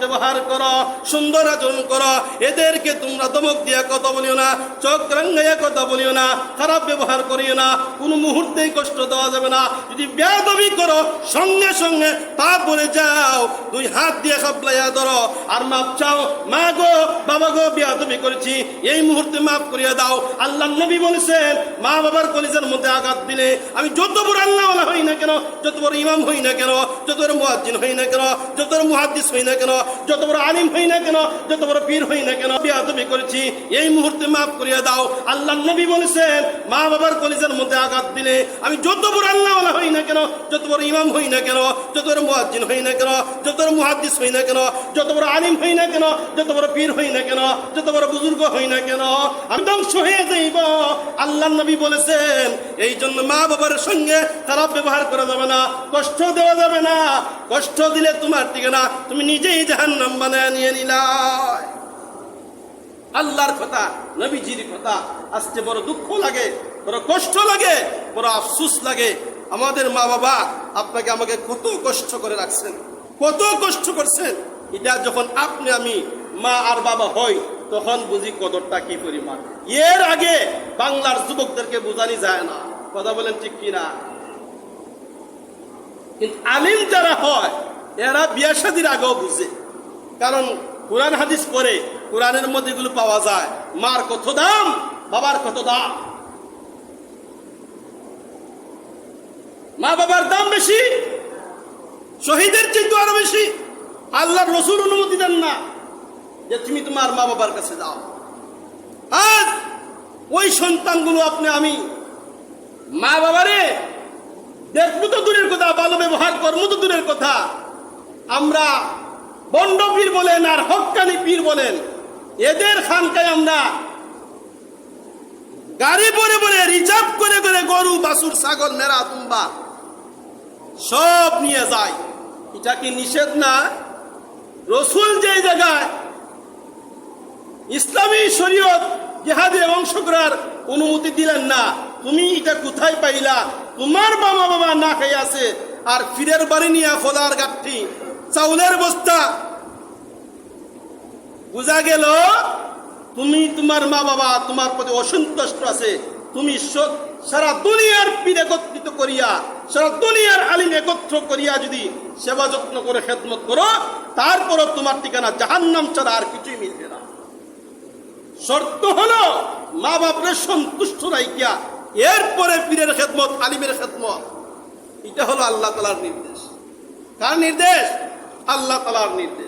ব্যবহার করো, সুন্দর আচরণ করো। এদেরকে তোমরা দমক দিয়া কথা বলিও না, চোখ রাঙ্গাইয়া কথা বলিও না, খারাপ ব্যবহার করিও না, কোনো মুহূর্তেই কষ্ট দেওয়া যাবে না। যদি বেয়াদবি করো, সঙ্গে সঙ্গে পা পড়ে যাও, দুই হাত দিয়ে খাপলাইয়া ধরো। আর মাপ চাও, মা গো বাবা গো বেয়াদবি করেছি, এই মুহূর্তে মাফ করিয়া দাও। আল্লাহ নবী বলেছেন, মা বাবার কলিজের মধ্যে আঘাত দিলে আমি যত বড় আল্লাহওয়ালা হই না কেন, যত বড় ইমাম হই না কেন, যত বড় মুয়াজ্জিন হই না কেন, যত বড় মুহাদ্দিস হই না কেন, যত বড় আলিম হই না কেন, যত বড় পীর হই না কেন বিয়াদবি করেছি, এই মুহূর্তে মাফ করিয়া দাও। আল্লাহ নবী বলেছেন, মা বাবার কলিজের মধ্যে আঘাত দিলে আমি যত বড় আল্লাহওয়ালা হই না যত বড় ইমাম হই না কেন, যত বড় মুয়াজ্জিন হই না কেন, যত বড় মুহাদ্দিস হই না কেন, যত বড় আলিম হই না কেন, যত বড় পীর হই না কেন, যত বড় বুজুর্গ হই না কেন, আমি ধ্বংস হয়ে যাইব। আল্লাহ নবী বলেছেন এই জন্য মা বাবার সঙ্গে খারাপ ব্যবহার করা যাবে না, কষ্ট দেওয়া যাবে না। কষ্ট দিলে তোমার ঠিকানা তুমি নিজেই জাহান্নাম বানায় নিয়ে নিলা। আল্লাহর কথা, নবীজির কথা, আজকে বড় দুঃখ লাগে, বড় কষ্ট লাগে। বড় আফসুস লাগে। আমাদের মা বাবা আপনাকে আমাকে কত কষ্ট করে রাখছেন, কত কষ্ট করছেন। এটা যখন আপনি, আমি, মা আর বাবা হই, তখন বুঝি কদরটা কি পরিমাণ। এর আগে বাংলার যুবকদেরকে বোঝানি যায় না। কথা বলেন ঠিক কিনা? কিন্তু আলিম যারা হয়, এরা বিয়া শাদির আগেও বুঝে। কারণ কোরআন হাদিস করে কোরআনের মধ্যে পাওয়া যায়। মার কত দাম, বাবার কত দাম। মা বাবার দাম বেশি, শহীদের চিন্তা আরও বেশি। আল্লাহর রসুল অনুমতি দেন না যে তুমি তোমার মা বাবার কাছে যাও। আজ ওই সন্তানগুলো আপনি, আমি, মা বাবারে দেখব তো দূরের কথা, ভালো ব্যবহার করব তো দূরের কথা, আমরা বন্ড পীর বলেন আর হকানি পীর বলেন, এদের খানকায় আমরা গাড়ি পরে পরে রিজার্ভ করে করে গরু বাসুর ছাগল, মেরা, তুম্বা সব নিয়ে যায়। এটা কি নিষেধ না? রসুল যে জায়গায় ইসলামী শরীয়ত জেহাদে অংশ করার অনুমতি দিলেন না, তুমি এটা কোথায় পাইলা? তোমার বাবা বাবা না খাই আছে, আর ফিরের বাড়ি নিয়ে খোলার গাঠি চাউলের বস্তা। বোঝা গেল, তুমি তোমার মা বাবা তোমার প্রতি অসন্তুষ্ট আছে। তুমি সারা দুনিয়ার পীর একত্রিত করিয়া, সারা দুনিয়ার আলিম একত্র করিয়া যদি সেবা যত্ন করে খেদমত করো, তারপরও তোমার ঠিকানা জাহান্নাম ছাড়া আর কিছুই মিলবে না। শর্ত হলো মা বাপরে সন্তুষ্ট রাইকিয়া এরপরে পীরের খেদমত, আলিমের খেদমত। এটা হলো আল্লাহ তালার নির্দেশ। কার নির্দেশ? আল্লাহ তালার নির্দেশ।